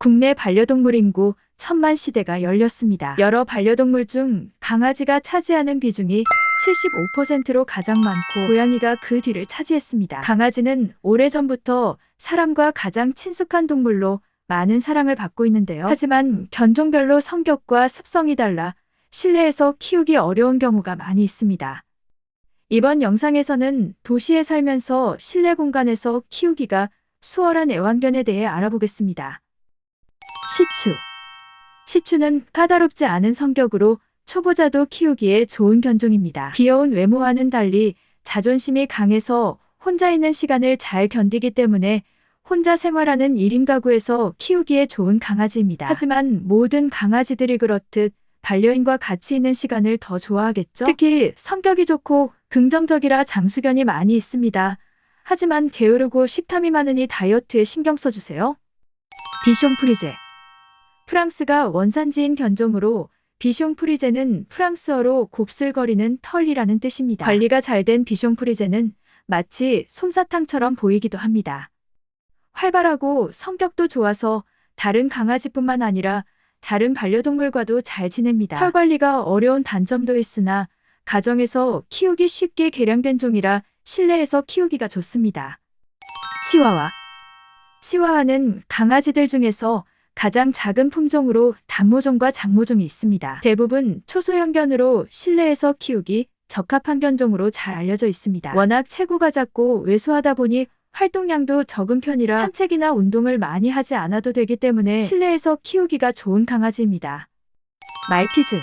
국내 반려동물 인구 천만 시대가 열렸습니다. 여러 반려동물 중 강아지가 차지하는 비중이 75%로 가장 많고 고양이가 그 뒤를 차지했습니다. 강아지는 오래전부터 사람과 가장 친숙한 동물로 많은 사랑을 받고 있는데요. 하지만 견종별로 성격과 습성이 달라 실내에서 키우기 어려운 경우가 많이 있습니다. 이번 영상에서는 도시에 살면서 실내 공간에서 키우기가 수월한 애완견에 대해 알아보겠습니다. 시추. 시추는 까다롭지 않은 성격으로 초보자도 키우기에 좋은 견종입니다. 귀여운 외모와는 달리 자존심이 강해서 혼자 있는 시간을 잘 견디기 때문에 혼자 생활하는 1인 가구에서 키우기에 좋은 강아지입니다. 하지만 모든 강아지들이 그렇듯 반려인과 같이 있는 시간을 더 좋아하겠죠? 특히 성격이 좋고 긍정적이라 장수견이 많이 있습니다. 하지만 게으르고 식탐이 많으니 다이어트에 신경 써주세요. 비숑 프리제. 프랑스가 원산지인 견종으로 비숑 프리제는 프랑스어로 곱슬거리는 털이라는 뜻입니다. 관리가 잘 된 비숑 프리제는 마치 솜사탕처럼 보이기도 합니다. 활발하고 성격도 좋아서 다른 강아지뿐만 아니라 다른 반려동물과도 잘 지냅니다. 털 관리가 어려운 단점도 있으나 가정에서 키우기 쉽게 개량된 종이라 실내에서 키우기가 좋습니다. 치와와 치와와는 강아지들 중에서 가장 작은 품종으로 단모종과 장모종이 있습니다. 대부분 초소형견으로 실내에서 키우기 적합한 견종으로 잘 알려져 있습니다. 워낙 체구가 작고 왜소하다 보니 활동량도 적은 편이라 산책이나 운동을 많이 하지 않아도 되기 때문에 실내에서 키우기가 좋은 강아지입니다. 말티즈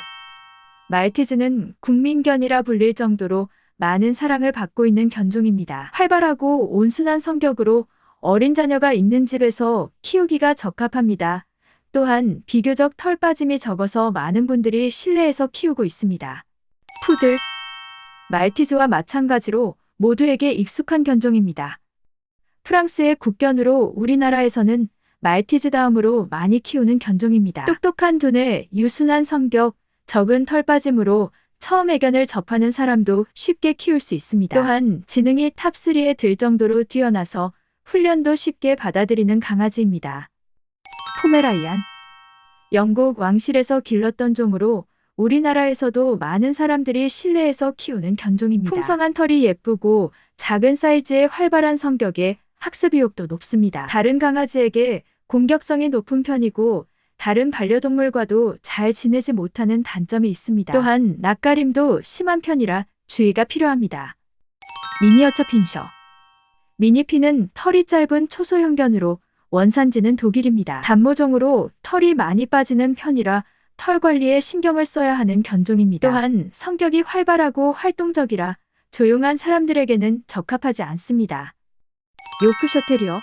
말티즈는 국민견이라 불릴 정도로 많은 사랑을 받고 있는 견종입니다. 활발하고 온순한 성격으로 어린 자녀가 있는 집에서 키우기가 적합합니다. 또한 비교적 털 빠짐이 적어서 많은 분들이 실내에서 키우고 있습니다. 푸들 말티즈와 마찬가지로 모두에게 익숙한 견종입니다. 프랑스의 국견으로 우리나라에서는 말티즈 다음으로 많이 키우는 견종입니다. 똑똑한 두뇌, 유순한 성격, 적은 털 빠짐으로 처음 애견을 접하는 사람도 쉽게 키울 수 있습니다. 또한 지능이 탑3에 들 정도로 뛰어나서 훈련도 쉽게 받아들이는 강아지입니다. 포메라이안 영국 왕실에서 길렀던 종으로 우리나라에서도 많은 사람들이 실내에서 키우는 견종입니다. 풍성한 털이 예쁘고 작은 사이즈의 활발한 성격에 학습 의욕도 높습니다. 다른 강아지에게 공격성이 높은 편이고 다른 반려동물과도 잘 지내지 못하는 단점이 있습니다. 또한 낯가림도 심한 편이라 주의가 필요합니다. 미니어처 핀셔 미니핀은 털이 짧은 초소형견으로 원산지는 독일입니다. 단모종으로 털이 많이 빠지는 편이라 털 관리에 신경을 써야 하는 견종입니다. 또한 성격이 활발하고 활동적이라 조용한 사람들에게는 적합하지 않습니다. 요크셔 테리어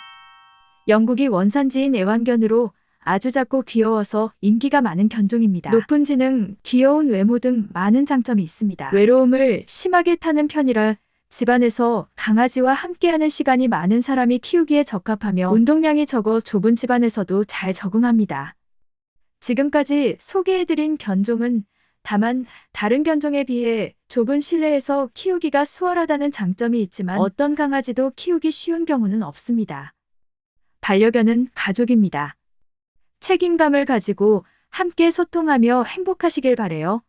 영국이 원산지인 애완견으로 아주 작고 귀여워서 인기가 많은 견종입니다. 높은 지능, 귀여운 외모 등 많은 장점이 있습니다. 외로움을 심하게 타는 편이라 집안에서 강아지와 함께하는 시간이 많은 사람이 키우기에 적합하며 운동량이 적어 좁은 집안에서도 잘 적응합니다. 지금까지 소개해드린 견종은 다만 다른 견종에 비해 좁은 실내에서 키우기가 수월하다는 장점이 있지만 어떤 강아지도 키우기 쉬운 경우는 없습니다. 반려견은 가족입니다. 책임감을 가지고 함께 소통하며 행복하시길 바래요.